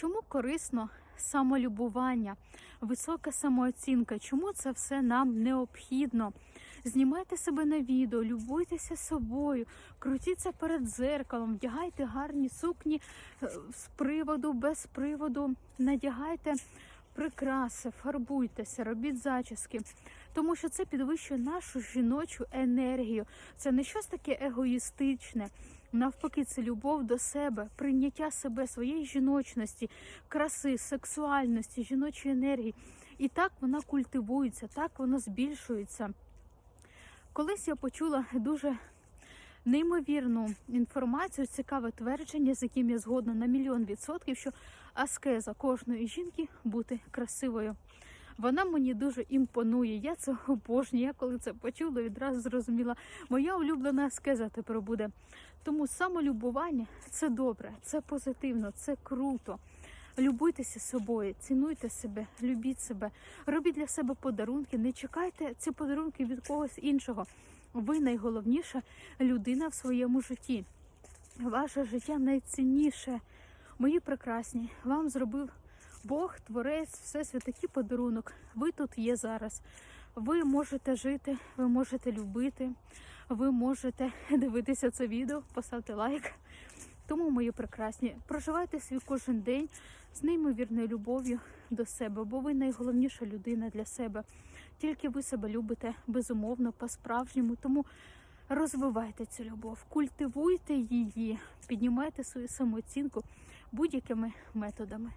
Чому корисно самолюбування, висока самооцінка? Чому це все нам необхідно? Знімайте себе на відео, любуйтеся собою, крутіться перед дзеркалом, вдягайте гарні сукні е, з приводу, без приводу, надягайте прикраси, фарбуйтеся, робіть зачіски, тому що це підвищує нашу жіночу енергію. Це не щось таке егоїстичне. Навпаки, це любов до себе, прийняття себе, своєї жіночності, краси, сексуальності, жіночої енергії. І так вона культивується, так вона збільшується. Колись я почула дуже неймовірну інформацію, цікаве твердження, з яким я згодна на мільйон відсотків, що аскеза кожної жінки бути красивою. Вона мені дуже імпонує. Я це обожнюю. Я коли це почула, відразу зрозуміла, моя улюблена аскеза тепер буде. Тому самолюбування це добре, це позитивно, це круто. Любуйтеся собою, цінуйте себе, любіть себе, робіть для себе подарунки, не чекайте ці подарунки від когось іншого. Ви найголовніша людина в своєму житті. Ваше життя найцінніше. Мої прекрасні, вам зробив Бог, Творець, Всесвіт такий подарунок. Ви тут є зараз. Ви можете жити, ви можете любити, ви можете дивитися це відео, поставте лайк. Тому, мої прекрасні, проживайте свій кожен день з неймовірною любов'ю до себе, бо ви найголовніша людина для себе. Тільки ви себе любите безумовно, по-справжньому. Тому розвивайте цю любов, культивуйте її, піднімайте свою самооцінку будь-якими методами.